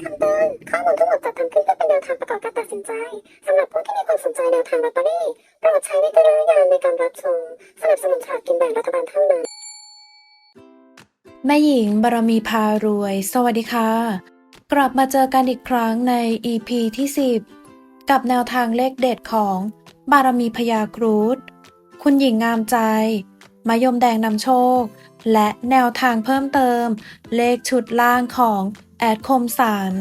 คำเตือนข้อมูลทั้งหมดจัดทำขึ้นเพื่อเป็นแนวทางประกอบการตัดสินใจสำหรับผู้ที่มีความสนใจแนวทางลอตเตอรี่โปรดใช้วิจารณญาณในการรับชมสนับสนุนฉลากกินแบ่งรัฐบาลเท่านั้นแม่หญิงบารมีพารวย สวัสดีค่ะ กลับมาเจอกันอีกครั้งใน EP ที่ 10 กับแนวทางเลขเด็ดของบารมีพยาครูดคุณหญิงงามใจ มายมแดงนำโชค และแนวทางเพิ่มเติม เลขชุดล่างของ แอดคมสาร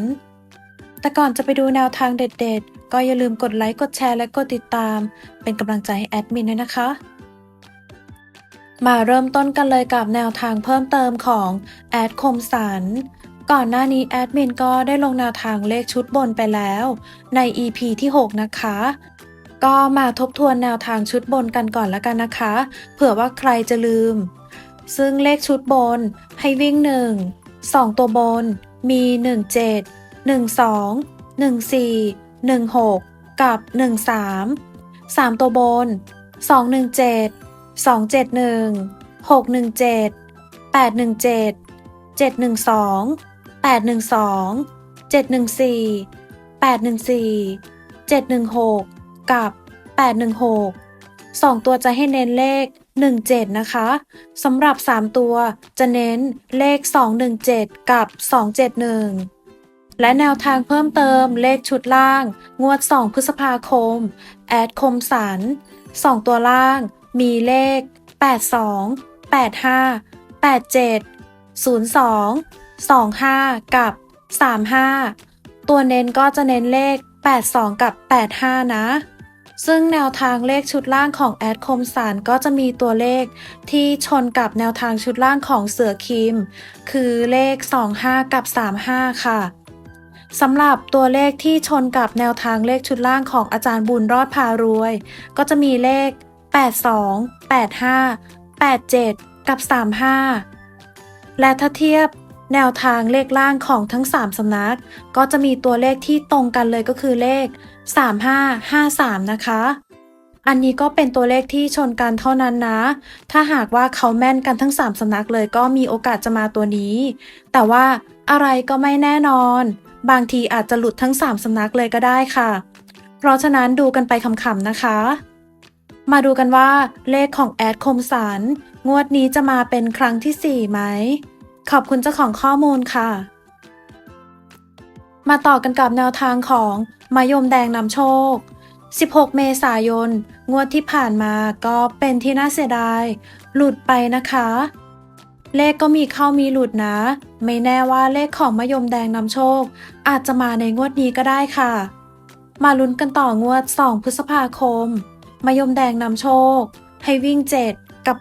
แต่ก่อนจะไปดูแนวทางเด็ดๆ ก็อย่าลืมกดไลค์ กดแชร์ และกดติดตาม เป็นกำลังใจให้แอดมินด้วยนะคะ มาเริ่มต้นกันเลยกับแนวทางเพิ่มเติมของแอดคมสันก่อนหน้านี้แอดมินก็ได้ลงแนวทางเลขชุดบนไปแล้ว ใน EP ที่ 6 นะคะ ก็มาทบทวนแนวทางชุดบนกันก่อนแล้วกันนะคะ เผื่อว่าใครจะลืม ซึ่งเลขชุดบนให้วิ่ง 1 2 ตัวบน มี 17 12 14 16 กับ 13 3 ตัวบน 217 271 617 817 712 812 714 814 716 กับ 816 2 ตัวจะให้เน้นเลข 17 นะคะสำหรับ 3 ตัวจะเน้นเลข 217 กับ 271และแนวทางเพิ่มเติมเลขชุดล่าง งวด 2 พฤษภาคม แอดคมสัน2 ตัวล่าง มีเลข 82 85 87 02 25 กับ 35 ตัวเน้นก็จะเน้นเลข 82 กับ 85 นะ ซึ่งแนวทางเลขชุดล่างของแอดคมสารก็จะมีตัวเลขที่ชนกับแนวทางชุดล่างของเสือคิม คือเลข 25 กับ 35 ค่ะสำหรับตัวเลขที่ชนกับแนวทางเลขชุดล่างของอาจารย์บุญรอดพารวย ก็จะมีเลข 82 85 87 กับ 35 และถ้าเทียบ แนวทางเลขล่างของทั้ง 3 สำนัก ก็จะมีตัวเลขที่ตรงกันเลยก็คือเลข 3553 นะคะ อันนี้ก็เป็นตัวเลขที่ชนกันเท่านั้นนะ ถ้าหากว่าเขาแม่นกันทั้ง 3 สำนักเลยก็มีโอกาสจะมาตัวนี้ แต่ว่าอะไรก็ไม่แน่นอน บางทีอาจจะหลุดทั้ง 3 สำนักเลยก็ได้ค่ะ เพราะฉะนั้นดูกันไปคำๆนะคะมาดูกันว่าเลขของแอดคมสารงวดนี้จะมาเป็นครั้งที่ 4 ไหม ขอบคุณเจ้าของข้อมูลค่ะ มาต่อกันกับแนวทางของมายมแดงนำโชค 16 เมษายน งวดที่ผ่านมาก็เป็นที่น่าเสียดาย หลุดไปนะคะ เลขก็มีเข้ามีหลุดนะ ไม่แน่ว่าเลขของมายมแดงนำโชค อาจจะมาในงวดนี้ก็ได้ค่ะ มาลุ้นกันต่องวด 2 พฤษภาคม มายมแดงนำโชค ให้วิ่ง 7 กับ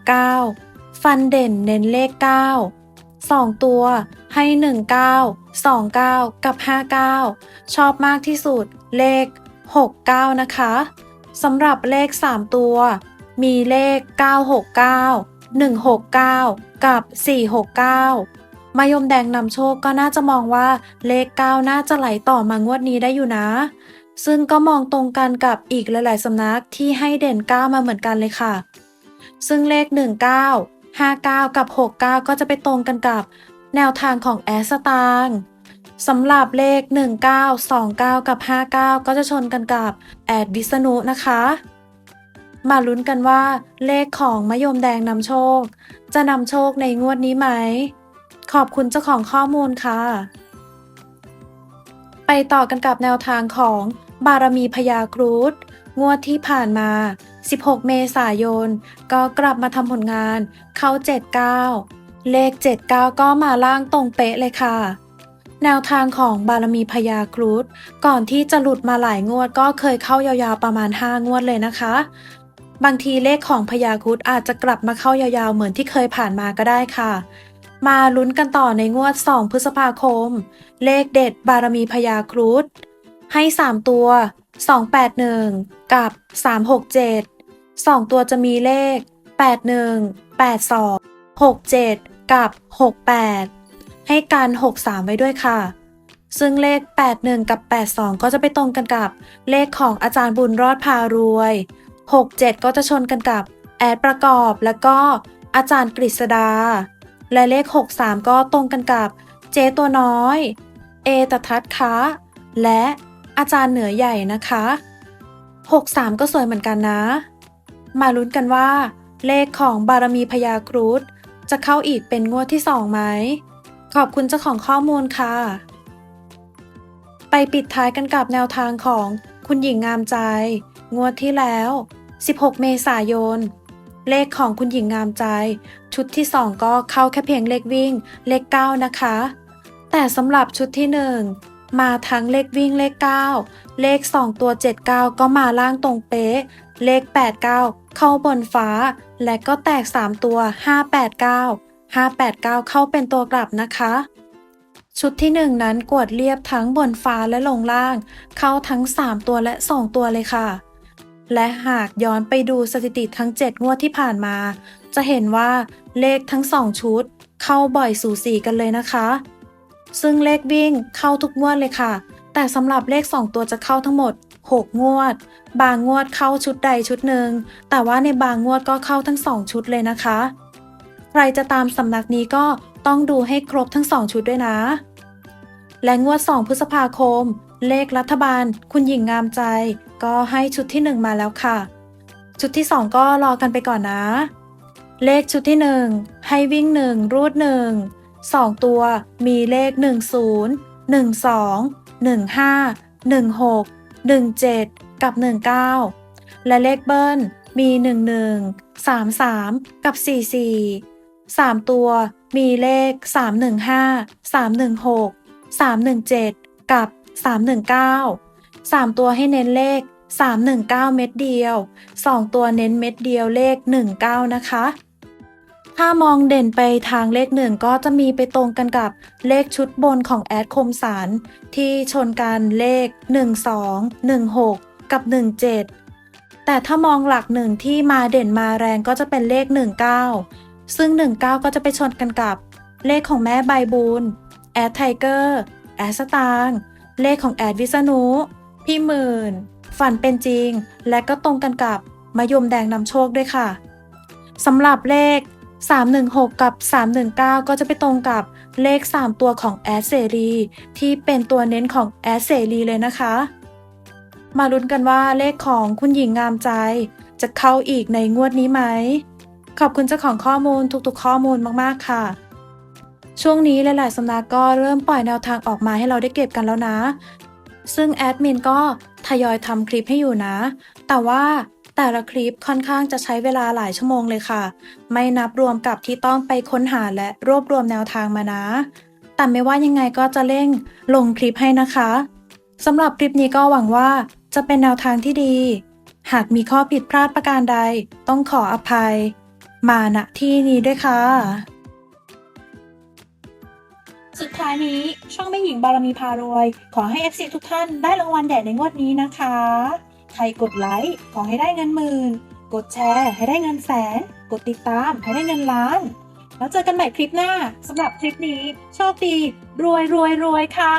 9 ฟันเด่นเน้นเลข 9 2 ตัว ให้ 19 29 กับ 59 ชอบมากที่สุด เลข 69 นะคะสำหรับเลข 3 ตัว มีเลข 969 169 กับ 469 มายมแดงนำโชคก็น่าจะมองว่าเลข 9 น่าจะไหลต่อมางวดนี้ได้อยู่นะ ซึ่งก็มองตรงกันกับอีกหลาย ๆ สำนักที่ให้เด่น 9 มาเหมือนกันเลยค่ะ ซึ่งเลข 19 59 กับ 69 ก็จะไปตรงกันกับแนวทางของแอสตางสำหรับเลข 19 29 กับ 59 ก็จะชนกันกับแอดวิษณุนะคะ มาลุ้นกันว่าเลขของมะยมแดงนำโชค จะนำโชคในงวดนี้ไหม ขอบคุณเจ้าของข้อมูลค่ะ ไปต่อกันกับแนวทางของบารมีพยาครุฑงวดที่ผ่านมา 16 เมษายน ก็กลับมาทำผลงานเข้า 79 เลข 79 ก็มาล่างตรงเป๊ะเลยค่ะ แนวทางของบารมีพยาครุฑก่อนที่จะหลุดมาหลายงวดก็เคยเข้ายาวๆประมาณ 5 งวดเลยนะคะ บางทีเลขของพยาครุฑอาจจะกลับมาเข้ายาวๆเหมือนที่เคยผ่านมาก็ได้ค่ะมาลุ้นกันต่อในงวด 2 พฤษภาคม เลขเด็ดบารมีพยาครุฑให้ 3 ตัว 281 กับ 367 2 ตัวจะมีเลข 81 82 67 กับ 68 ให้การ 63 ไว้ด้วยค่ะ ซึ่งเลข 81 กับ 82 ก็จะไปตรงกันกับเลขของอาจารย์บุญรอดพารวย 67 ก็จะชนกันกับแอดประกอบแล้วก็อาจารย์กฤษดา และเลข 63 ก็ตรงกันกับเจตัวน้อย เอตทัศน์คะและ อาจารย์เหนือใหญ่นะคะ 63 ก็สวยเหมือนกันนะ มาลุ้นกันว่า เลขของบารมีพญาครุฑจะเข้าอีกเป็นงวดที่สองไหม ขอบคุณเจ้าของข้อมูลค่ะ ไปปิดท้ายกันกับแนวทางของคุณหญิงงามใจ งวดที่แล้ว 16 เมษายน เลขของคุณหญิงงามใจ ชุดที่ 2 ก็เข้าแค่เพียงเลขวิ่ง เลข 9 นะคะ แต่สำหรับชุดที่ 1 มาทั้งเลขวิ่งเลข 9 เลข 2 ตัว 79 ก็มาล่างตรงเป๊ะ เลข 89 เข้าบนฟ้า และก็แตก 3 ตัว 589 589 เข้าเป็นตัวกลับนะคะ ชุดที่ 1 นั้นกวดเรียบทั้งบนฟ้าและลงล่าง เข้าทั้ง 3 ตัวและ 2 ตัวเลยค่ะ และหากย้อนไปดูสถิติทั้ง 7 งวดที่ผ่านมา จะเห็นว่าเลขทั้ง 2 ชุด เข้าบ่อยสูสีกันเลยนะคะ ซึ่งเลขวิ่งเข้าทุกงวดเลยค่ะ แต่สำหรับเลข 2 ตัวจะเข้าทั้งหมด 6 งวด บางงวดเข้าชุดใดชุดหนึ่ง แต่ว่าในบางงวดก็เข้าทั้ง 2 ชุดเลยนะคะ ใครจะตามสำนักนี้ก็ต้องดูให้ครบทั้ง 2 ชุดด้วยนะ และงวด 2 พฤษภาคม เลขรัฐบาล คุณหญิงงามใจ ก็ให้ชุดที่ 1 มาแล้วค่ะ ชุดที่ 2 ก็รอกันไปก่อนนะ เลขชุดที่ 1 ให้วิ่ง 1 รูด 1 2ตัวมีเลข 10 12 15 16 17 กับ 19 และเลขเบิ้ลมี 11 33 กับ 44 3 ตัวมีเลข 315 316 317 กับ 319 3 ตัวให้เน้นเลข 319 เม็ดเดียว 2 ตัวเน้นเม็ดเดียวเลข 19 นะคะ ถ้ามองเด่นไปทางเลขหนึ่งก็จะมีไปตรงกันกับเลขชุดบนของแอดคมสารที่ชนกันเลข 12 16 กับ 17 แต่ถ้ามองหลักหนึ่งที่มาเด่นมาแรงก็จะเป็นเลข 19 ซึ่ง 19 ก็จะไปชนกันกับเลขของแม่ใบบูนแอดไทเกอร์แอดสตางเลขของแอดวิษณุพี่หมื่น ฝันเป็นจริงและก็ตรงกันกับมะยมแดงนำโชคด้วยค่ะสำหรับเลข 316 กับ 319 ก็จะไปตรงกับเลข 3 ตัวของแอดเสรีที่เป็นตัวเน้นของแอดเสรีเลยนะคะ มาลุ้นกันว่าเลขของคุณหญิงงามใจ จะเข้าอีกในงวดนี้ไหม ขอบคุณเจ้าของข้อมูลทุกๆ ข้อมูลมากๆค่ะ ช่วงนี้หลายๆสำนักก็เริ่มปล่อยแนวทางออกมาให้เราได้เก็บกันแล้วนะ ซึ่งแอดมินก็ทยอยทำคลิปให้อยู่นะ แต่ว่า แต่ละคลิปค่อนข้างจะใช้เวลาหลายชั่วโมงเลยค่ะ ไม่นับรวมกับที่ต้องไปค้นหาและรวบรวมแนวทางมานะ แต่ไม่ว่ายังไงก็จะเร่งลงคลิปให้นะคะสำหรับคลิปนี้ก็หวังว่าจะเป็นแนวทางที่ดี หากมีข้อผิดพลาดประการใด ต้องขออภัย มาณที่นี้ด้วยค่ะ สุดท้ายนี้ช่องแม่หญิงบารมีพารวย ขอให้ FC ทุกท่านได้รางวัลแดดในงวดนี้นะคะ ใครกดไลค์ขอให้ได้เงินหมื่น กดแชร์ให้ได้เงินแสน กดติดตามให้ได้เงินล้าน แล้วเจอกันใหม่คลิปหน้าสำหรับคลิปนี้ โชคดี รวยรวยรวยค่ะ